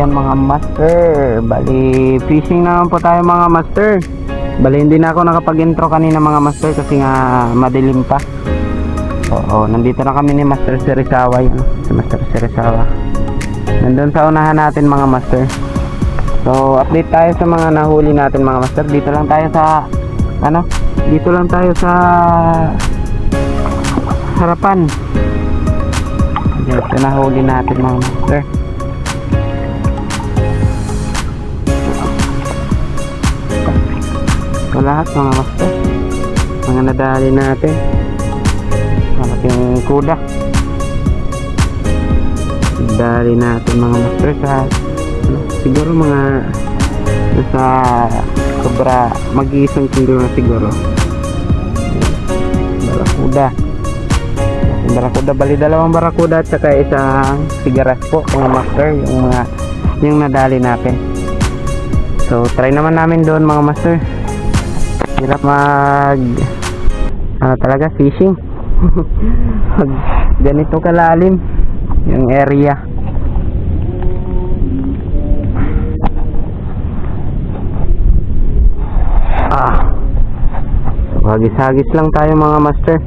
ayan mga master. Bali, fishing naman po tayo mga master. Bali, hindi na ako nakapag-intro kanina mga master kasi nga madilim pa. Oo, nandito na kami ni Master Serizawa yun. Si Master Serizawa. Nandun sa unahan natin mga master. So, update tayo sa mga nahuli natin mga master. Dito lang tayo sa, ano, dito lang tayo sa harapan. Dito nahuli natin mga master. So, lahat mga master. Mga nadali natin. Malaking kuda. Nadali natin mga master sa ano, siguro mga nasa sobra mag-iisang kilo na siguro. Barakuda. Barakuda bali dalawang barakuda at saka isang sigaras po mga master yung mga yung nadali natin. So try naman namin doon mga master. Hirap mag ano talaga fishing. Pag ganito kalalim yung area. Ah. Hagis-hagis lang tayo mga master.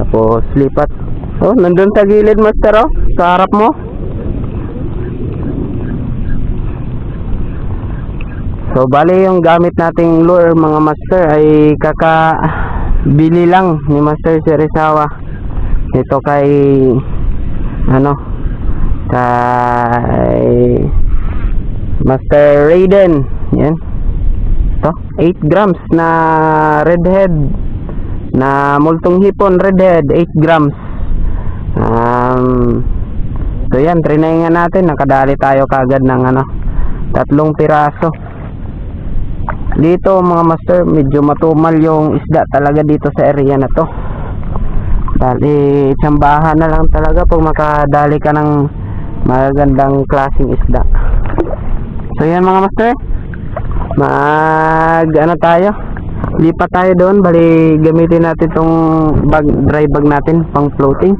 Tapos lipat. Oh, nandun sa gilid master oh. Sa harap mo. So bali yung gamit nating lure mga master ay kaka bili lang ni Master Serizawa. Ito kay ano kay Master Raiden. Yan. Ito, 8 grams na redhead na multong hipon redhead 8 grams. Um, so yan, trinayin nga natin. Nakadali tayo kagad ng ano, tatlong piraso. Dito mga master, medyo matumal yung isda talaga dito sa area na to. Dali, tsambahan na lang talaga pag makadali ka ng magagandang klaseng isda. So yan mga master, mag ano tayo, lipat tayo doon, bali gamitin natin tong bag, dry bag natin pang floating.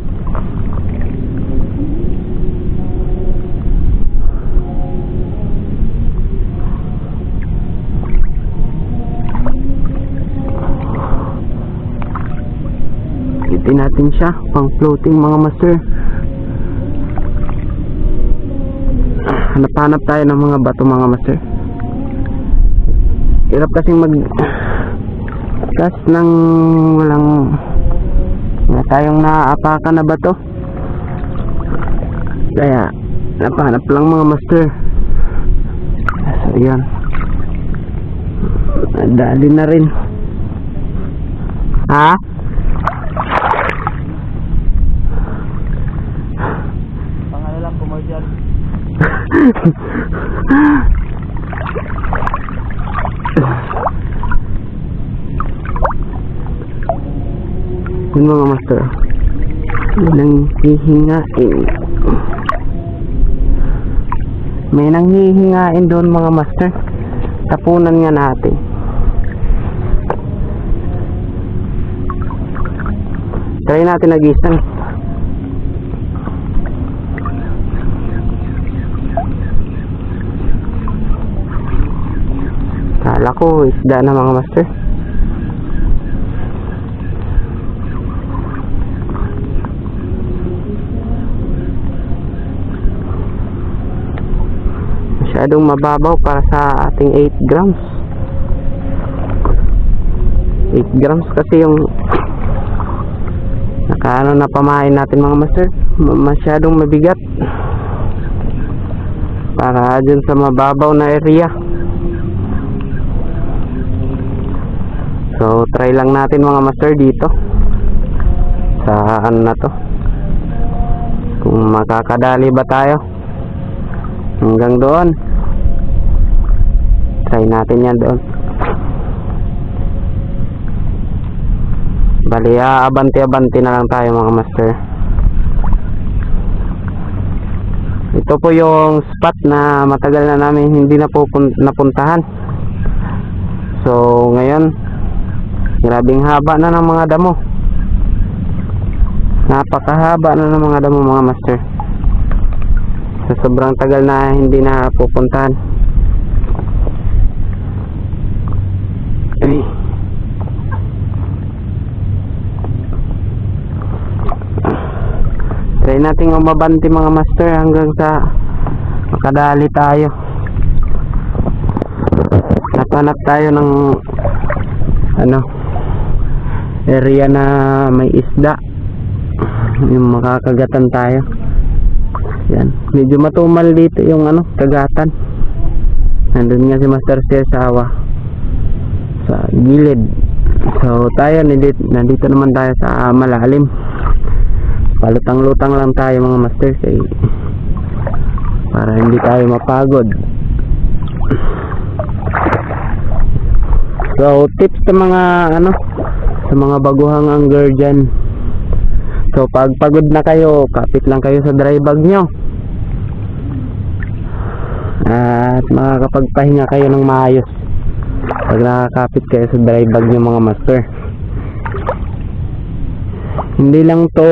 Gamitin natin siya pang floating mga master. Hanap-hanap tayo ng mga bato mga master. Hirap kasing mag cast ng walang wala tayong naaapakan na bato. Kaya napahanap lang mga master. So yan. Dali na rin. Ha? Yun mga master. May nang hihingain. May nang hihingain doon mga master. Tapunan nga natin. Try natin nagisan. Kala ko isda na mga master. masyadong mababaw para sa ating 8 grams. 8 grams kasi yung nakaano na pamain natin mga master. Ma- masyadong mabigat. Para dun sa mababaw na area so try lang natin mga master dito. Sa ano na to. Kung makakadali ba tayo. Hanggang doon. Try natin yan doon. Bali abanti-abanti na lang tayo mga master. Ito po yung spot na matagal na namin hindi na po pun- napuntahan. So ngayon grabing haba na ng mga damo Napakahaba na ng mga damo mga master. Sa sobrang tagal na hindi na pupuntahan. Try natin umabanti mga master hanggang sa makadali tayo. Napanap tayo ng ano area na may isda. Yung makakagatan tayo. Yan. Medyo matumal dito yung ano, kagatan. Nandun nga si Master Sir sa gilid. So tayo nandito, nandito naman tayo sa malalim. Palutang-lutang lang tayo mga master kay para hindi tayo mapagod. So tips sa mga ano sa mga baguhang angler dyan. So pag pagod na kayo, kapit lang kayo sa dry bag nyo. At makakapagpahinga kayo ng maayos pag nakakapit kayo sa dry bag nyo mga master. Hindi lang to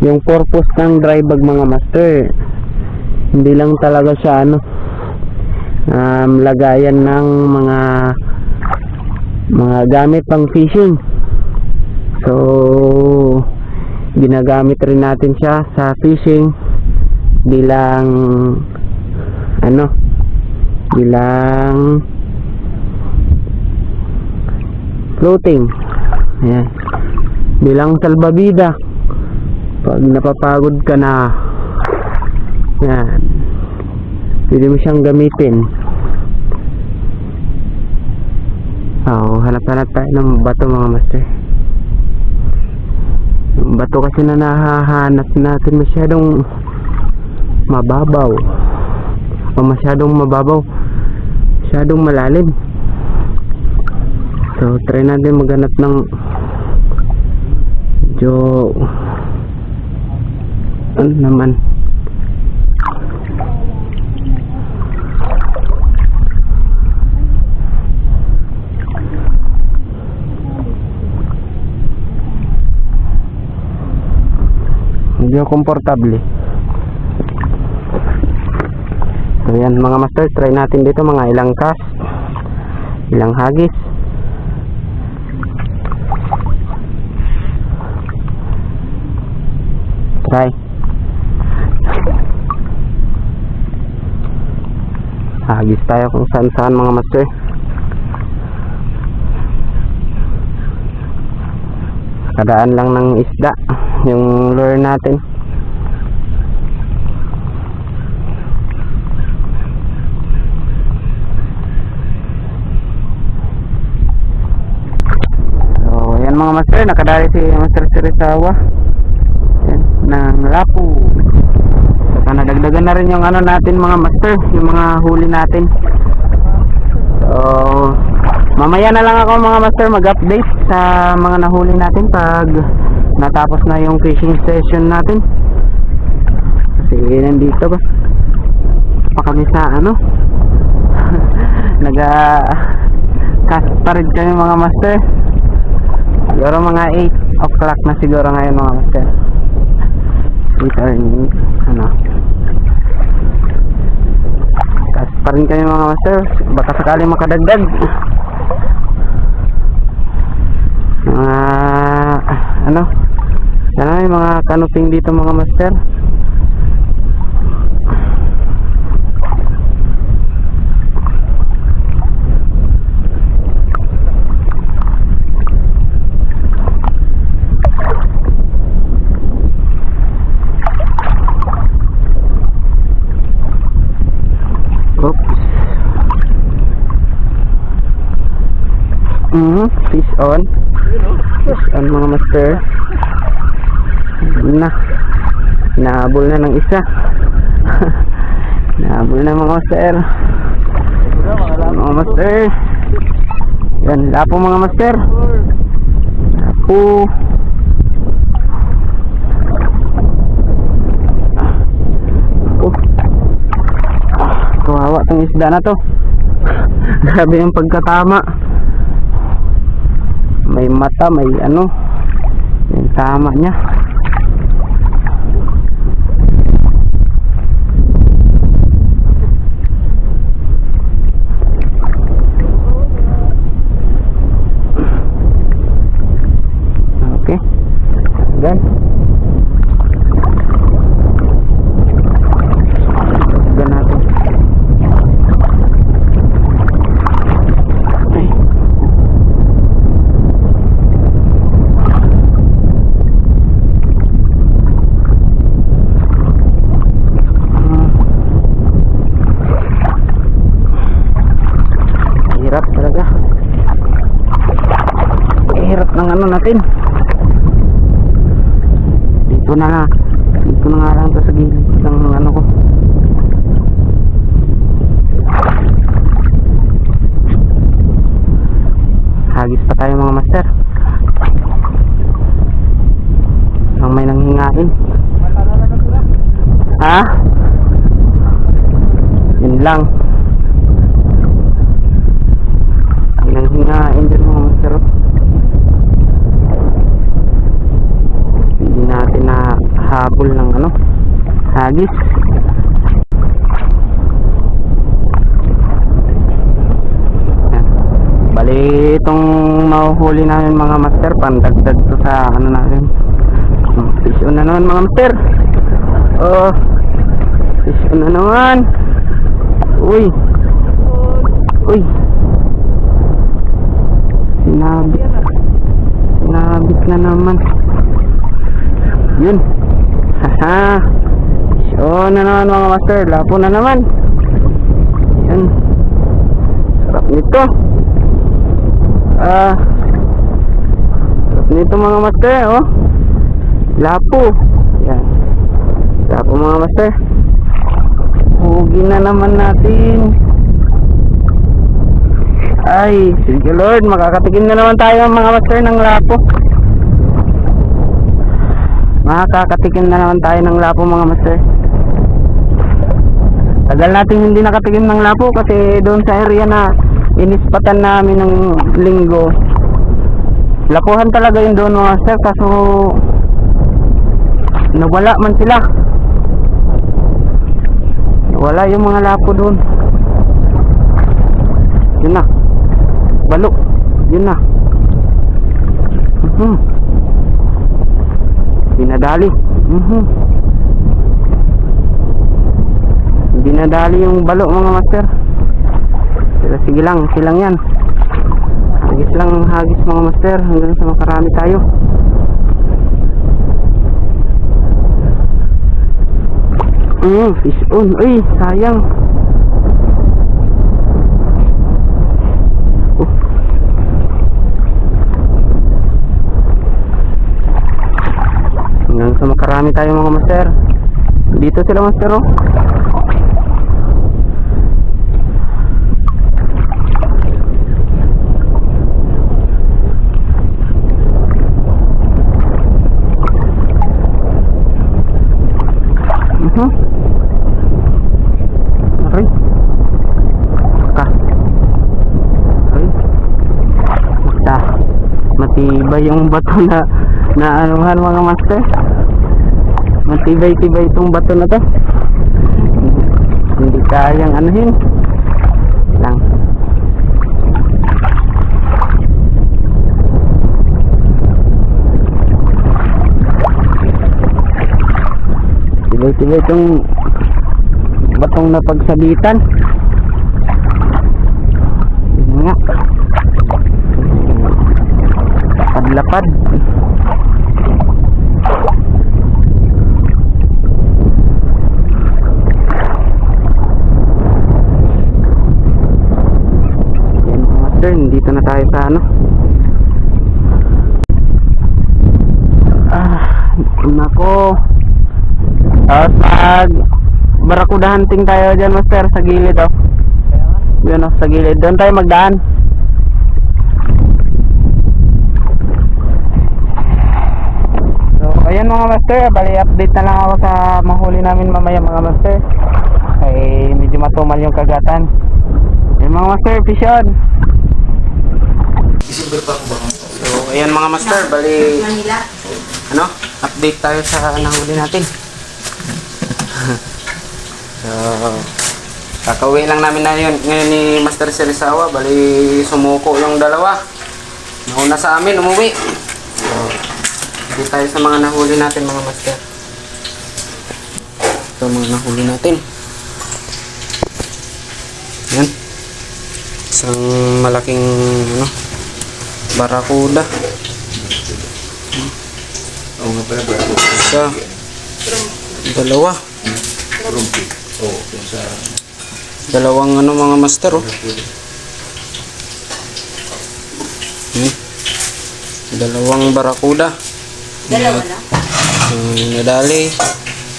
yung purpose ng dry bag mga master. Hindi lang talaga siya ano um, lagayan ng mga mga gamit pang fishing. So ginagamit rin natin siya sa fishing bilang ano bilang floating. Ayan. Bilang salbabida. Pag napapagod ka na. Yan pwede mo siyang gamitin oo hanap hanap tayo ng bato mga master. Bato kasi na nahahanap natin masyadong mababaw. O masyadong mababaw. Masyadong malalim. So try natin maghanap ng medyo ano naman medyo komportable so yan mga master try natin dito mga ilang cast ilang hagis Try. Hagis tayo kung saan saan mga master. Kadaan lang ng isda yung lure natin. So, yan mga master, nakadali si Master Sirisawa yan, ng lapu. Saka nadagdagan na rin yung ano natin mga master yung mga huli natin. So mamaya na lang ako mga master mag update sa mga nahuli natin pag natapos na yung fishing session natin. Kasi nandito ba? Pa kami sa ano? Naga cast pa rin kami mga master. Siguro mga 8 o'clock na siguro ngayon mga master. Return ano? Kas pa rin kayo mga master. Baka sakali makadagdag. Mga ano sana may mga kanuping dito mga master Oops. Mhm, fish on. Fish on mga master. Na. Nahabol na ng isa. Nahabol na mga master. Mga master. Yan, lapo mga master. Lapo. Kawawa tong isda na to. Grabe yung pagkatama. May mata, may ano. Yan, tama niya. Okay. Gan. Gan natin. Ay. Ah. Hirap talaga. Hirap ng ano natin. Dito na lang. Dito na nga lang to sa gilid ng ano ko. Hagis pa tayo mga master. Ang may nanghingain. Ha? Yun lang. Ang nanghingain din mga master. oh. Hindi natin na habol ng ano. Hagis. Bali itong mahuhuli namin mga master pandagdag to sa ano natin. Hmm, Fish on na naman mga master. Oh. Fish na naman. Uy. Uy. Sinabit. Sinabit na naman. Yun. Haha. On na naman mga master. Lapo na naman. Yan. Sarap nito. Ah. Sarap nito mga master, oh. Lapo. Yan. Lapo mga master. Hugi na naman natin. Ay, sige Lord, makakatikim na naman tayo mga master ng lapo. Makakatikim na naman tayo ng lapo mga master. Tagal natin hindi nakatikim ng lapo kasi doon sa area na inispatan namin ng linggo. Lapuhan talaga yun doon mga master kaso nawala man sila. Nawala yung mga lapo doon. Yun na. Balo. Yun na. Mhm. Dinadali. Mhm. Dinadali yung balo mga master. Pero sige lang, silang yan. Hagis lang, hagis mga master hanggang sa makarami tayo. Mm, fish on. Uy, sayang. Oh. Hanggang sa makarami tayo mga master. Dito sila master oh. Mhm. Matibay yung bato na na anuhan mga master. Matibay-tibay itong bato na to. Hindi kayang anuhin. Lang. Tibay-tibay itong batong napagsabitan. Yun nga. Lapad-lapad. Master, dito na tayo sa ano. Ah, nako. Tapos mag barakuda hunting tayo dyan master sa gilid oh. Yun oh, sa gilid. Doon tayo magdaan. So, ayan mga master, bali update na lang ako sa mahuli namin mamaya mga master. Ay medyo matumal yung kagatan. Yung mga master, fish on. So, ayan mga master, bali Manila. ano, update tayo sa nahuli natin. so, kakauwi lang namin na yun. Ngayon ni Master Serisawa, bali sumuko yung dalawa. Nauna sa amin, umuwi. So, update tayo sa mga nahuli natin mga master. Ito mga nahuli natin. Yan. Isang malaking ano, barakuda. Oo nga pala, bravo. Isa. Dalawa. Rumpi. Oo, sa... Dalawang ano mga master oh. Hmm. Dalawang barakuda. Dalawa na. Yung nadali.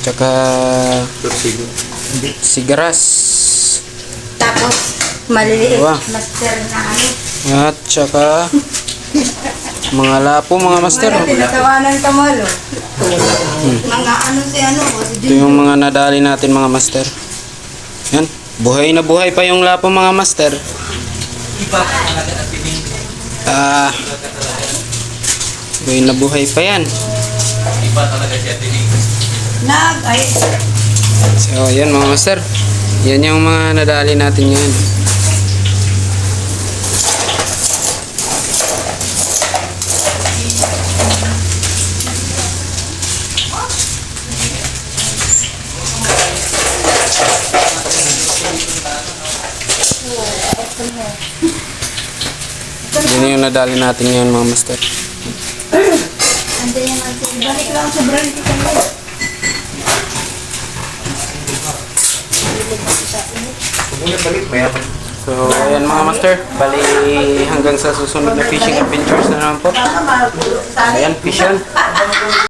Tsaka sigaras. Tapos, maliliit. Dalawa. Master na ano. At tsaka mga lapo mga master. Wala, tinatawanan ka malo. Mga ano si ano, si Ito yung mga nadali natin mga master. Yan. Buhay na buhay pa yung lapo mga master. Ah. buhay na buhay pa yan. Nag, ay, So, yan mga master. Yan yung mga nadali natin yan. Yan yung nadali natin yan mga master. andyan yung ano. Balik lang sa brand ko. So, ayan mga master. Bali hanggang sa susunod na fishing adventures na naman po. Ayan, fish yan.